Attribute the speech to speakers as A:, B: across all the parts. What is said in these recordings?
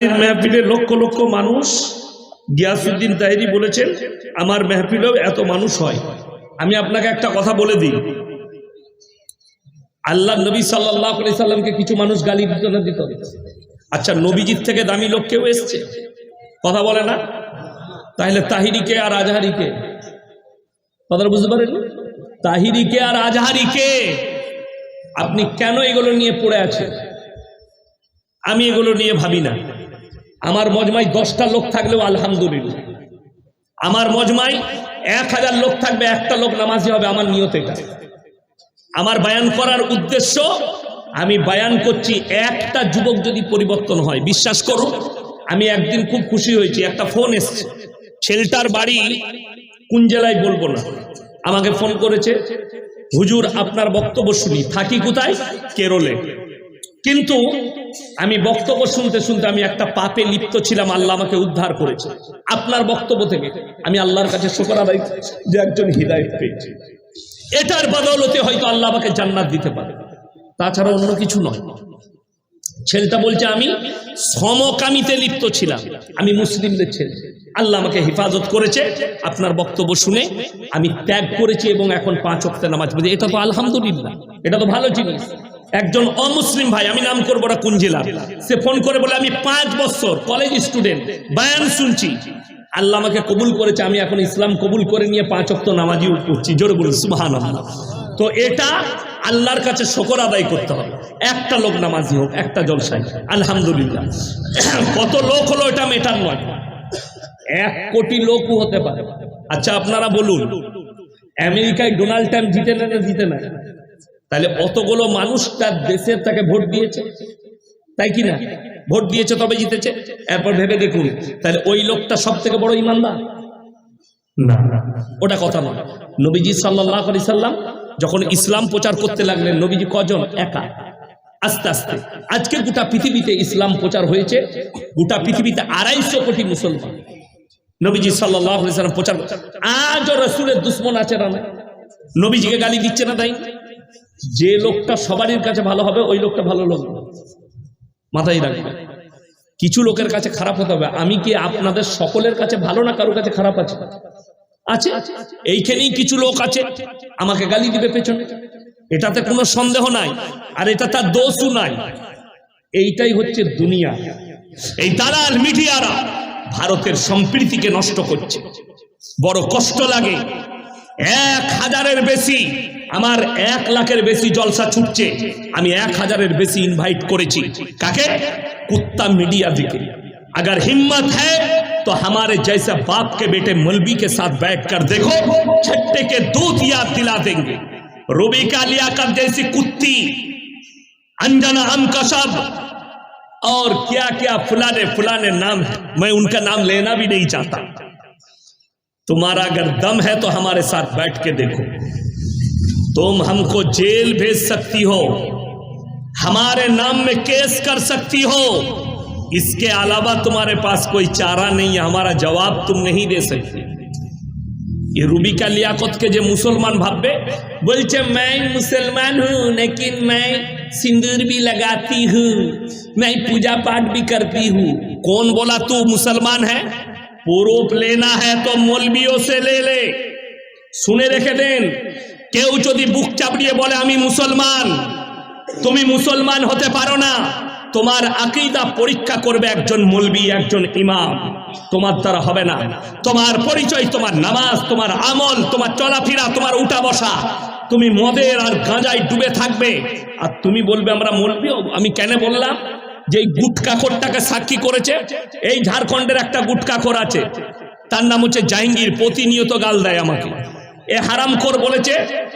A: মেহফিলে লক্ষ লক্ষ মানুষ গিয়াসুদ্দিন তাহিরি বলেছেন, আমার মেহফিলেও এত মানুষ হয়। আমি আপনাকে একটা কথা বলে দিই। আল্লাহ নবী সাল্লাহ আলি সাল্লামকে কিছু মানুষ গালি দিত না দিত? আচ্ছা নবীজির থেকে দামি লোক কেউ এসছে? কথা বলে না? তাহলে তাহিরিকে আর আজহারিকে? কথাটা বুঝতে পারেন? তাহিরিকে আর আজহারিকে? আপনি কেন এগুলো নিয়ে পড়ে আছেন? আমি এগুলো নিয়ে ভাবি না। আমার মজমায় দশটা লোক থাকলেও আলহামদুলিল্লাহ। আমার মজমায় এক হাজার লোক থাকবে, একটা লোক নামাজি হবে, আমার নিয়ত আমার বায়ান করার উদ্দেশ্য, আমি বায়ান করছি, একটা যুবক যদি পরিবর্তন হয়, বিশ্বাস করুন আমি একদিন খুব খুশি হয়েছি, একটা ফোন এসছে। ছেলেটার বাড়ি কোন জেলায় বলব না। আমাকে ফোন করেছে, হুজুর, আপনার বক্তব্য শুনি, থাকি কোথায়? কেরলে। কিন্তু আমি বক্তব্য শুনতে শুনতে আমি একটা পাপে লিপ্ত ছিলাম আল্লাহ আমাকে উদ্ধার করেছে। আপনার বক্তব্য থেকে আমি আল্লাহর কাছে শোকর আদায় যে একজন হৃদায়ত পেয়েছি। এটার বদৌলতে হয়তো আল্লাহ আমাকে জান্নাত দিতে পারে। তাছাড়া অন্য কিছু নয়। ছেলেটা বলছে আমি সমকামিতে লিপ্ত ছিলাম। আমি মুসলিমদের ছেলে। আল্লাহ আমাকে হেফাজত করেছে। আপনার বক্তব্য শুনে আমি ত্যাগ করেছি এবং এখন পাঁচ অক্টে নামাজ পড়ি। এটা তো আলহামদুলিল্লাহ। এটা তো ভালো জিনিস। একজন অমুসলিম ভাই, আমি নাম করব না কোন জেলা। সে ফোন করে বলে, আমি পাঁচ বছর কলেজ স্টুডেন্ট বায়ান শুনছি। আল্লাহ আমাকে কবুল করেছে, আমি এখন ইসলাম কবুল করে নিয়ে পাঁচ অক্ট নামাজি করছি জোরে বলুন সুবাহান তো এটা আল্লাহর কাছে শকর আদায় করতে হবে। একটা লোক নামাজি হোক, একটা জলসাই আলহামদুলিল্লাহ। কত লোক হলো এটা মেটার নয়। এক কোটি লোকও হতে পারে। আচ্ছা আপনারা বলুন, আমেরিকায় ডোনাল্ড ট্রাম্প জিতে না জিতে না? তাহলে অতগুলো মানুষ তার দেশের তাকে ভোট দিয়েছে। তাই কি না? ভোট দিয়েছে তবে জিতেছে। এরপর ভেবে দেখুন তাহলে ওই লোকটা সব থেকে বড় ইমানদার? না। ওটা কথা নয়। নবীজি সাল্লাহ আলি সাল্লাম যখন ইসলাম প্রচার করতে লাগলেন নবীজি কজন? একা। আস্তে আস্তে। আজকে গোটা পৃথিবীতে ইসলাম প্রচার হয়েছে গোটা পৃথিবীতে আড়াইশো কোটি মুসলমান। নবীজি সাল্লাহ সাল্লাম প্রচার আজও রসুলের দুশ্মন আছে না নবীজিকে গালি দিচ্ছে না তাই যে লোকটা সবারই কাছে ভালো হবে, ওই লোকটা ভালো লোক মাথায় রাখবে। কিছু লোকের কাছে খারাপ হতে হবে। আমি কি আপনাদের সকলের কাছে ভালো না কারোর কাছে খারাপ আছে? আছে। এইখানেই কিছু লোক আছে, আমাকে গালি দিবে পেছনে। এটাতে কোনো সন্দেহ নাই, আর এটা তার দোষও নাই। এইটাই হচ্ছে দুনিয়া। এই দালাল মিডিয়ারা ভারতের সম্প্রীতিকে নষ্ট করছে। বড় কষ্ট লাগে। এক হাজারের বেশি আমার এক লাখের বেশি জলসা ছুটছে আমি এক হাজারের বেশি ইনভাইট করেছি কাকে कुत्ता मीडिया दिखे अगर हिम्मत है तो हमारे जैसे बाप के बेटे मलबी के साथ बैठकर देखो छट्टे के दूध याद दिला देंगे रूबी का लियाकत जैसी कुत्ती अंजना हम कसब और क्या क्या फुलाने फुलाने नाम है मैं उनका नाम लेना भी नहीं चाहता तुम्हारा अगर दम है तो हमारे साथ बैठ के देखो तुम हमको जेल भेज सकती हो। हमारे नाम में केस कर सकती हो। इसके अलावा तुम्हारे पास कोई चारा नहीं है, हमारा जवाब तुम नहीं दे सकते। ये रूबिका लियाकत के जो मुसलमान भावे बोलते मैं मुसलमान हूँ, लेकिन मैं सिंदूर भी लगाती हूँ, मैं पूजा पाठ भी करती हूँ। कौन बोला, तू मुसलमान है? प्रूफ लेना है तो मौलवियों से ले ले। सुने रखे देन কেউ যদি বুক চাপড়িয়ে বলে, আমি মুসলমান, তুমি মুসলমান হতে পারো না। তোমার আকিদা পরীক্ষা করবে একজন মলবি, একজন ইমাম। তোমার দ্বারা হবে না। তোমার পরিচয়, তোমার নামাজ, তোমার আমল, তোমার চলাফেরা, তোমার উঠা বসা, তুমি মদের আর গাঁজায় ডুবে থাকবে। আর তুমি বলবে, আমরা মলবি আমি কেন বললাম? যে গুটকাখোরটাকে সাক্ষী করেছে, এই ঝাড়খণ্ডের একটা গুটকাখোর আছে। তার নাম হচ্ছে জাহাঙ্গীর, প্রতিনিয়ত গাল দেয় আমাকে। এ হারামখোর বলেছে,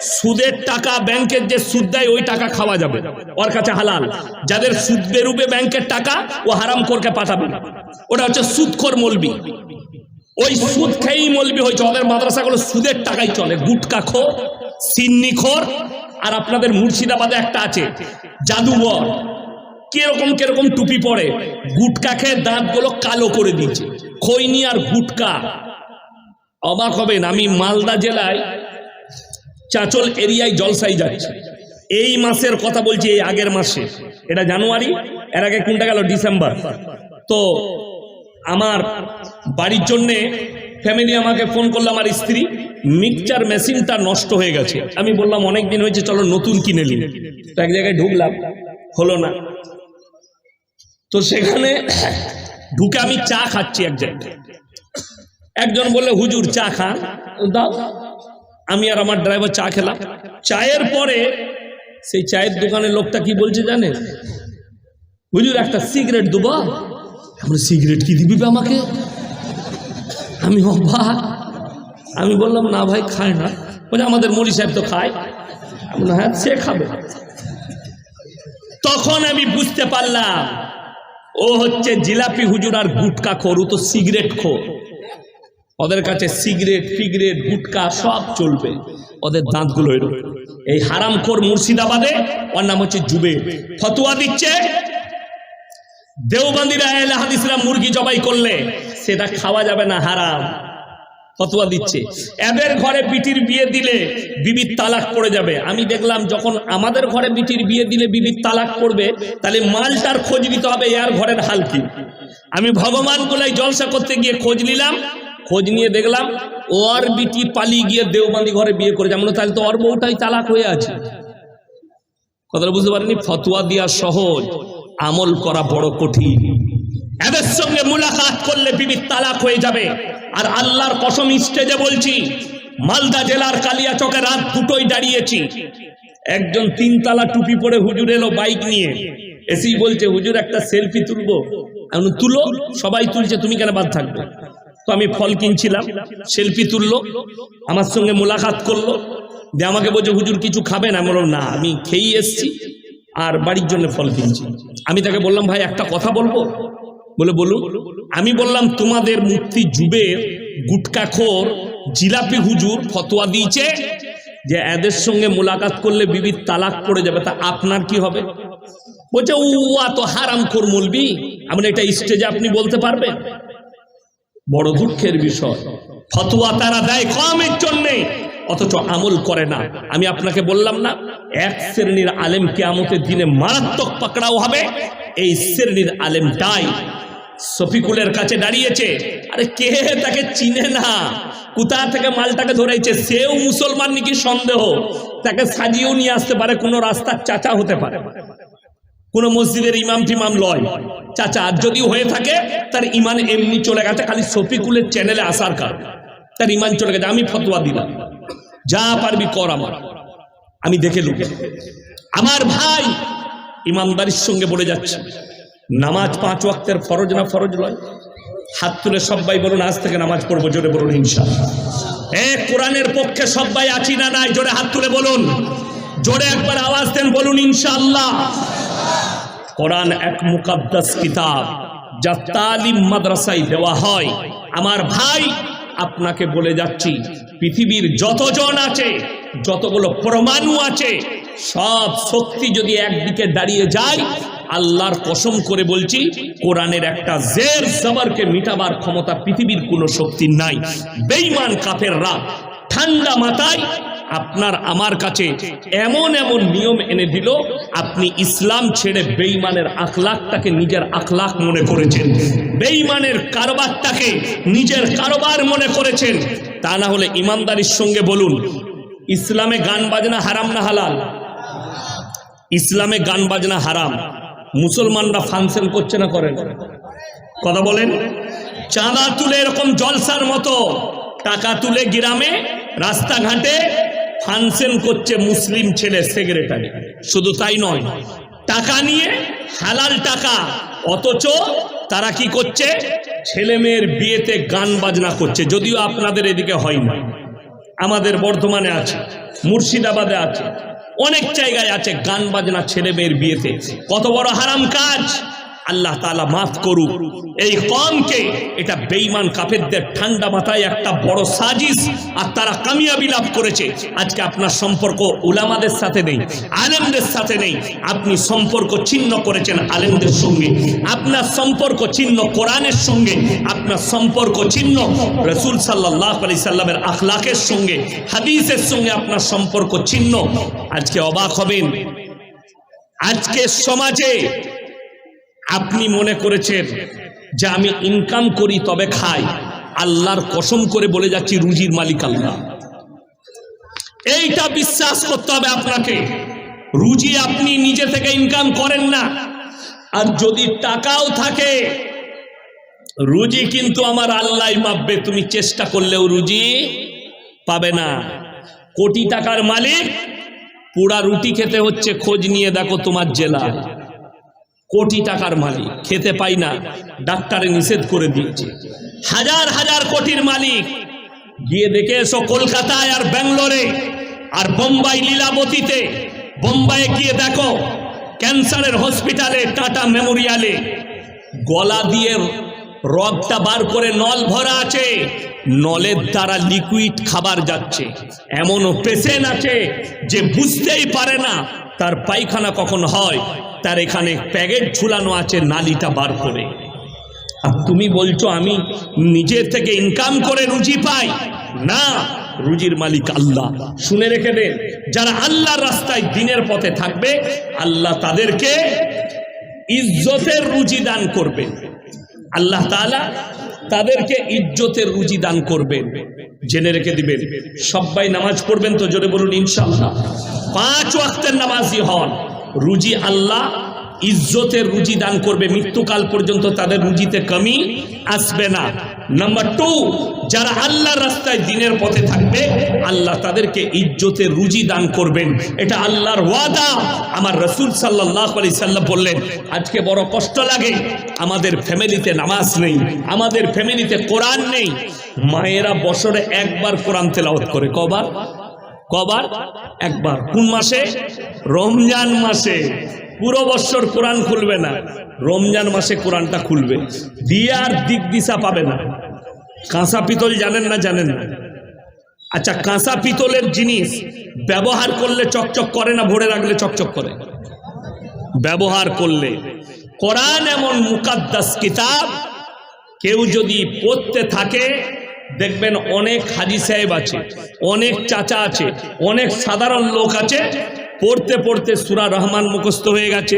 A: সুদের টাকা ব্যাংকের যে সুদ দেয়, ওই টাকা খাওয়া যাবে। ওর কাছে হালাল। যাদের সুদ বেরুবে ব্যাংকের টাকা, ও হারামখোরকে পাঠাবে না। ওটা হচ্ছে সুদখোর মলবি। ওই সুদ খেয়েই মলবি হয়েছে। ওদের মাদ্রাসাগুলো সুদের টাকাই চলে। গুটকা খোর, সিন্নি খোর, আর আপনাদের মুর্শিদাবাদে একটা আছে জাদুবর কীরকম কীরকম টুপি পরে। গুটকা খেয়ে দাঁতগুলো কালো করে দিয়েছে। খৈনি আর গুটকা। অবাক হবেন, আমি মালদা জেলায় চাচল এরিয়ায় জলসাই যাচ্ছি। এই মাসের কথা বলছি, এই আগের মাসে। এটা জানুয়ারি, এর আগে কোনটা গেল? ডিসেম্বর। তো আমার বাড়ির জন্যে ফ্যামিলি আমাকে ফোন করল, আমার স্ত্রী, মিক্সচার মেশিনটা নষ্ট হয়ে গেছে। আমি বললাম, অনেক দিন হয়েছে, চলো নতুন কিনে নিই। তো এক জায়গায় ঢুকলাম, হলো না। তো সেখানে ঢুকে আমি চা খাচ্ছি এক জায়গায়। একজন বললে, হুজুর, চা খান। দাও। আমি আর আমার ড্রাইভার চা খেলাম। চায়ের পরে সেই চায়ের দোকানের লোকটা কি বলছে জানে হুজুর, একটা সিগারেট দেবো। আমরা সিগারেট কি দিবি আমাকে? আমি অবাক। আমি বললাম, না ভাই, খায় না। বলে আমাদের মলি সাহেব তো খায়। আমি হ্যাঁ সে খাবে। তখন আমি বুঝতে পারলাম, ও হচ্ছে জিলাপি হুজুর আর গুটকা খোর, ও তো সিগারেট খোর। ওদের কাছে সিগারেট, ফিগারেট, গুটকা সব চলবে। ওদের দাঁতগুলো এই হারাম হারামখোর মুর্শিদাবাদে ওর নাম হচ্ছে জুবে ফতুয়া দিচ্ছে, দেওবন্দিরা এলে হাদিসরা মুরগি জবাই করলে সেটা খাওয়া যাবে না, হারাম। ফতুয়া দিচ্ছে। এদের ঘরে বিটির বিয়ে দিলে বিবির তালাক পড়ে যাবে। আমি দেখলাম যখন আমাদের ঘরে বিটির বিয়ে দিলে বিবির তালাক পড়বে তাহলে মালটার খোঁজ নিতে হবে, এর ঘরের হাল কি? আমি ভগবান বলে জলসা করতে গিয়ে খোঁজ নিলাম খোঁজ নিয়ে দেখলাম ওর বিটি পালিয়ে গিয়ে দেওবান্দি ঘরে বিয়ে করেছে। আমরা তাহলে তো ওর বউটাই তালাক হয়ে আছে। কথাটা বুঝতে পারেনি, ফতুয়া দেওয়া সহজ, আমল করা বড় কঠিন। এদের সঙ্গে মুলাকাত করলে বিবি তালাক হয়ে যাবে। আর আল্লাহর কসম স্টেজে বলছি, মালদা জেলার কালিয়া চকে রাত দুটোই দাঁড়িয়েছি। একজন তিনতলা টুপি পরে হুজুর এলো বাইক নিয়ে। এসেই বলছে, হুজুর, একটা সেলফি তুলবো? তুলো, সবাই তুলছে, তুমি কেন বাদ থাকবে? তো আমি ফল কিনছিলাম, সেলফি তুললো, আমার সঙ্গে মোলাকাত করল, দিয়ে আমাকে বলছে, হুজুর, কিছু খাবেন আমি বললাম, না, আমি খেয়েই এসছি আর বাড়ির জন্য ফল কিনছি। আমি তাকে বললাম, ভাই, একটা কথা বলব? বলে, বলুন। আমি বললাম, তোমাদের মুক্তি যুবে গুটকাখোর জিলাপি হুজুর ফতোয়া দিয়েছে যে এদের সঙ্গে মোলাকাত করলে বিবির তালাক পড়ে যাবে, তা আপনার কি হবে? বলছে উয়া তো হারাম খোর মলবি। এমন এটা স্টেজে আপনি বলতে পারবেন? বড় দুঃখের বিষয়। ফতোয়া তারা দেয় কমের জন্যে, অথচ আমল করে না। আমি আপনাকে বললাম না, এক শ্রেণির আলেম কেয়ামতের দিনে মারাত্মক পাকড়াও হবে। এই শ্রেণির আলেমটাই শফিকুলের কাছে দাঁড়িয়েছে। আরে কে তাকে চিনে না? কোথা থেকে মালটাকে ধরেছে? সেও মুসলমান নাকি সন্দেহ? তাকে সাজিয়েও নিয়ে আসতে পারে, কোনো রাস্তার চাচা হতে পারে। কোন মসজিদের ইমাম টিমাম লয়। চাচা, আর যদি হয়ে থাকে, তার ইমান এমনি চলে গেছে, খালি শফিকুলের চ্যানেলে আসার কারণে। তার ইমান চলে গেছে, আমি ফতোয়া দিলাম। যা পারবি কর আমার। আমি দেখে লুকে আমার ভাই ইমানদারির সঙ্গে বলে যাচ্ছে, নামাজ পাঁচ ওয়াক্তের ফরজ না ফরজ লয়? হাত তুলে সবাই বলুন, আজ থেকে নামাজ পড়ব, জোরে বলুন ইনশা এ, কোরআনের পক্ষে সবাই আছি না নাই? জোরে হাত তুলে বলুন। জোরে একবার আওয়াজ দেন, বলুন, ইনশাআল্লাহ। কোরআন এক মুকাদ্দাস কিতাব যা তালিম মাদ্রাসায় দেওয়া হয়। আমার ভাই, আপনাকে বলে যাচ্ছি, পৃথিবীর যতজন আছে, যতগুলো পরমাণু আছে, সব শক্তি যদি একদিকে দাঁড়িয়ে যায়, আল্লাহর কসম করে বলছি, কোরআনের একটা জের জবরকে মিটাবার ক্ষমতা পৃথিবীর কোনো শক্তি নাই। বেঈমান কাফেররা ঠান্ডা মাথায় আপনার আমার কাছে এমন এমন নিয়ম এনে দিল, আপনি ইসলাম ছেড়ে বেঈমানের আখলাকটাকে নিজের আখলাক মনে করেছেন। বেঈমানের কারবারটাকে নিজের কারবার মনে করেছেন। তা না হলে ইমানদারির সঙ্গে বলুন, ইসলামে গান বাজনা হারাম না হালাল? ইসলামে গান বাজনা হারাম। মুসলমানরা ফাংশন করছে না করেন? কথা বলেন। চাঁদা তুলে এরকম জলসার মতো, টাকা তুলে গ্রামে, রাস্তাঘাটে ফাংশন করছে মুসলিম ছেলে সেক্রেটারি। শুধু তাই নয়, টাকা নিয়ে হালাল টাকা, অথচ তারা কি করছে? ছেলে মেয়ের বিয়েতে গান বাজনা করছে, যদিও আপনাদের এদিকে হয় না আমাদের বর্ধমানে আছে, মুর্শিদাবাদে আছে, অনেক জায়গায় আছে গান বাজনা ছেলে মেয়ের বিয়েতে। কত বড় হারাম কাজ! আল্লাহ তালা মাফ করুক। এই কমকে এটা বেইমান কাফেরদের ঠান্ডা মাথায় একটা বড় সাজিস আর তারা কামিয়াবি লাভ করেছে। আজকে আপনার সম্পর্ক উলামাদের সাথে নেই, আলেমদের সাথে নেই। আপনি সম্পর্ক ছিন্ন করেছেন আলেমদের সঙ্গে। আপনার সম্পর্ক ছিন্ন কোরআনের সঙ্গে, আপনার সম্পর্ক ছিন্ন রসুল সাল্লাহ আলি সাল্লামের আখলাকের সঙ্গে, হাদিসের সঙ্গে আপনার সম্পর্ক ছিন্ন। আজকে অবাক হবেন। আজকে সমাজে আপনি মনে করেছেন যে আমি ইনকাম করি তবে খাই? আল্লাহর কসম করে বলে যাচ্ছি রুজির মালিক আল্লাহ। এইটা বিশ্বাস করতে হবে আপনাকে। রুজি আপনি নিজে থেকে ইনকাম করেন না। আর যদি টাকাও থাকে, রুজি কিন্তু আমার আল্লাহ মাপবে। তুমি চেষ্টা করলেও রুজি পাবে না। কোটি টাকার মালিক, পুরা রুটি খেতে হচ্ছে, খোঁজ নিয়ে দেখো তোমার জেলায় কোটি টাকার মালিক, খেতে পাই না, ডাক্তারে নিষেধ করে দিয়েছে। হাজার হাজার কোটির মালিক, গিয়ে দেখে এসো কলকাতায় আর ব্যাঙ্গালোরে, আর বোম্বাই লীলাবতীতে। বোম্বাইয়ে গিয়ে দেখো, ক্যান্সারের হসপিটালে, টাটা মেমোরিয়ালে। গলা দিয়ে রগটা বার করে নল ভরা আছে, নলের দ্বারা লিকুইড খাবার যাচ্ছে। এমনও পেশেন্ট আছে যে বুঝতেই পারে না তার পায়খানা কখন হয়। তার এখানে প্যাকেট ঝুলানো আছে, নালিটা বার করে। আর তুমি বলছো, আমি নিজের থেকে ইনকাম করে রুজি পাই? না, রুজির মালিক আল্লাহ। শুনে রেখে দেন, যারা আল্লাহর রাস্তায় দিনের পথে থাকবে, আল্লাহ তাদেরকে ইজ্জতের রুজি দান করবেন আল্লাহ তাআলা তাদেরকে ইজ্জতের রুজি দান করবেন জেনে রেখে দিবেন সবাই নামাজ পড়বেন তো, জোরে বলুন ইনশাল্লাহ পাঁচ ওয়াক্তের নামাজি হন। রুজি আল্লাহ ইজ্জতের রুজি দান করবে। মৃত্যুকাল পর্যন্ত তাদের রুজিতে কমি আসবে না। নাম্বার টু যারা আল্লাহর রাস্তায় দিনের পথে থাকবে, আল্লাহ তাদেরকে ইজ্জতের রুজি দান করবেন। এটা আল্লাহর ওয়াদা। আমার রসুল সাল্লাহ আলি সাল্লাম বললেন, আজকে বড় কষ্ট লাগে। আমাদের ফ্যামিলিতে নামাজ নেই। আমাদের ফ্যামিলিতে কোরআন নেই। মায়েরা বছরে একবার কোরআন তেলাওয়াত করে। কবার? কবার? একবার। কোন মাসে? রমজান মাসে। পুরো বৎসর কোরআন খুলবে না। রমজান মাসে কোরআনটা খুলবে। দিয়ে আর দিক দিশা পাবে না। কাঁসা পিতল জানেন না জানেন না? আচ্ছা কাঁসা পিতলের জিনিস ব্যবহার করলে চকচক করে না ভরে রাখলে চকচক করে? ব্যবহার করলে। কোরআন এমন মুকাদ্দাস কিতাব, কেউ যদি পড়তে থাকে দেখবেন অনেক হাজি সাহেব আছে, অনেক চাচা আছে, অনেক সাধারণ লোক আছে। পড়তে পড়তে সুরা রহমান মুখস্থ হয়ে গেছে,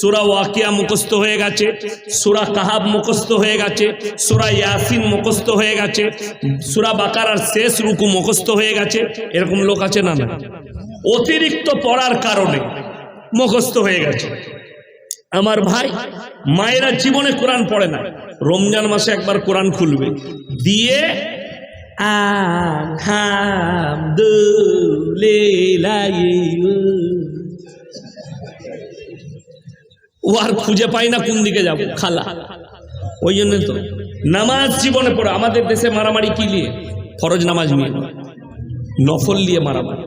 A: সুরা ওয়াকিয়া মুখস্থ হয়ে গেছে, সুরা কাহাব মুখস্থ হয়ে গেছে, সুরা ইয়াসিন মুখস্থ হয়ে গেছে, সুরা বাকারার শেষ রুকু মুখস্থ হয়ে গেছে। এরকম লোক আছে না না? অতিরিক্ত পড়ার কারণে মুখস্থ হয়ে গেছে। আমার ভাই, মায়েরা জীবনে কোরআন পড়ে না। রমজান মাসে একবার কোরআন খুলবে। দিয়ে ও আর খুঁজে পাই না কোন দিকে যাব, খালা। ওই জন্য তো। নামাজ জীবনে পড়ে। আমাদের দেশে মারামারি কি নিয়ে? ফরজ নামাজ নিয়ে। নফল নিয়ে মারামারি।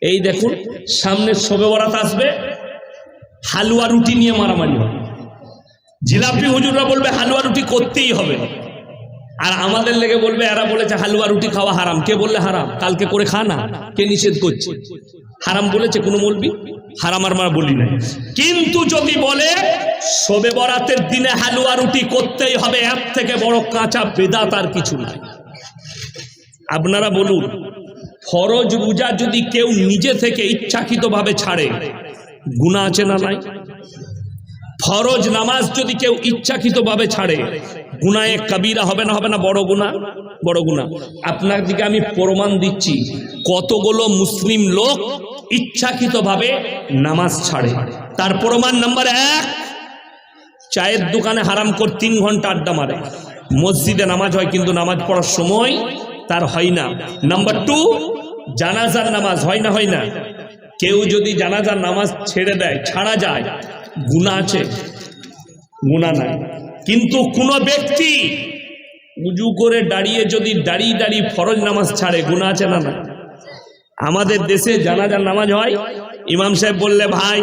A: এই দেখুন, সামনে শোবে বরাত আসবে, হালুয়া রুটি নিয়ে মারামারি হবে। জিলাপি হুজুররা বলবে, হালুয়া রুটি করতেই হবে। আর আমাদের লেগে বলবে, এরা বলেছে, হালুয়া রুটি খাওয়া হারাম। কে বললে হারাম? কালকে করে খা না। কে নিষেধ করছে? হারাম বলেছে কোনো বলবি হারাম আর মারা বলি নাই কিন্তু যদি বলে, শোবে বরাতের দিনে হালুয়া রুটি করতেই হবে, এর থেকে বড় কাঁচা বেদাত আর কিছু নাই। আপনারা বলুন, ফরজ রোজা যদি কেউ নিজে থেকে ইচ্ছাকৃতভাবে ছাড়ে গুণা আছে না নাই? ফরজ নামাজ যদি কেউ ইচ্ছাকৃতভাবে ছাড়ে, গুনায়ে কবিরা হবে না হবে না বড় গুণা বড় গুণা আপনার দিকে আমি প্রমাণ দিচ্ছি, কতগুলো মুসলিম লোক ইচ্ছাকৃতভাবে নামাজ ছাড়ে। তার প্রমাণ নাম্বার এক, চায়ের দোকানে হারাম কর তিন ঘণ্টা আড্ডা মারে। মসজিদে নামাজ হয় কিন্তু নামাজ পড়ার সময় তার হয় না। নাম্বার টু, জানাজার নামাজ হয় না হয় না। কেউ যদি জানাজার নামাজ ছেড়ে দেয়, ছাড়া যায় গুণা আছে? গুণা নাই। কিন্তু কোনো ব্যক্তি উজু করে দাঁড়িয়ে যদি দাঁড়িয়ে দাঁড়িয়ে ফরজ নামাজ ছাড়ে গুণা আছে না না আমাদের দেশে জানাজার নামাজ হয়, ইমাম সাহেব বললে, ভাই,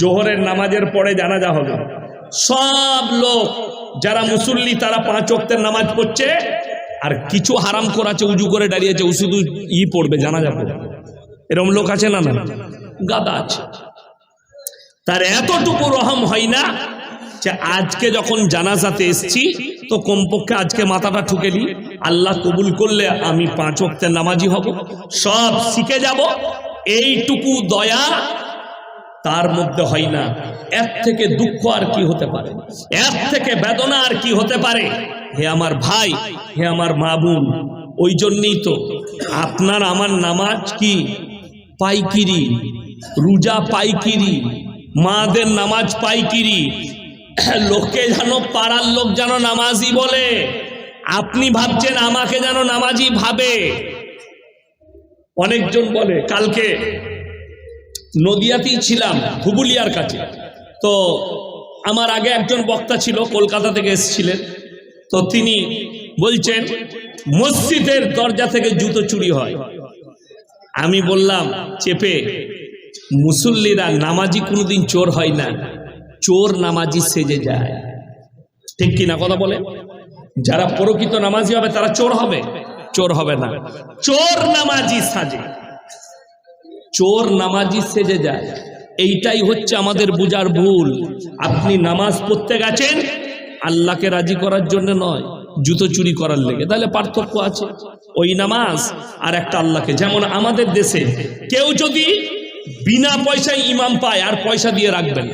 A: জোহরের নামাজের পরে জানাজা হবে। সব লোক, যারা মুসল্লি, তারা পাঁচ ওয়াক্তের নামাজ পড়ছে, আর কিছু হারাম করাছে উজু করে দাঁড়িয়েছে শুধু ই পড়বে, জানাজা পড়বে। এরকম লোক আছে না না? গাদা আছে। তার এতটুকু রহম হয় না যে আজকে যখন জানাজাতে এসছি, তো কমপক্ষে আজকে মাথাটা ঠুকে নি আল্লাহ কবুল করলে আমি পাঁচ অক্তের নামাজি হব, সব শিখে যাব। এইটুকু দয়া তার মধ্যে হয় না। এর থেকে দুঃখ আর কি হতে পারে? এর থেকে বেদনা আর কি হতে পারে? হে আমার ভাই, হে আমার মা বোন ওই জন্যই তো আপনার আমার নামাজ কি পাইকিরি, রোজা পাইকিরি, মাদের নামাজ পাইকিরি। লোককে যেন পাড়ার লোক যেন নামাজি বলে, আপনি ভাবছেন আমাকে যেন নামাজি ভাবে। অনেকজন বলে, কালকে নদিয়াতেই ছিলাম হুবুলিয়ার কাছে। তো আমার আগে একজন বক্তা ছিল, কলকাতা থেকে এসেছিলেন। তো তিনি বলছেন, মসজিদের দরজা থেকে জুতো চুরি হয়। আমি বললাম, চেপে, মুসল্লিরা নামাজি কোনোদিন চোর হয় না। চোর নামাজি সেজে যায়। ঠিক কিনা কথা বলে? যারা প্রকৃত নামাজি হবে, তারা চোর হবে? চোর হবে না। চোর নামাজি সাজে। চোর নামাজি সেজে যায়। এইটাই হচ্ছে আমাদের বুজার ভুল। আপনি নামাজ পড়তে গেছেন, আল্লাহকে রাজি করার জন্য নয়। জুতো চুরি করার লেগে। তাহলে পার্থক্য আছে। ওই নামাজ আর একটা আল্লাহকে। যেমন আমাদের দেশে কেউ যদি বিনা পয়সায় ইমাম পায়, আর পয়সা দিয়ে রাখবেন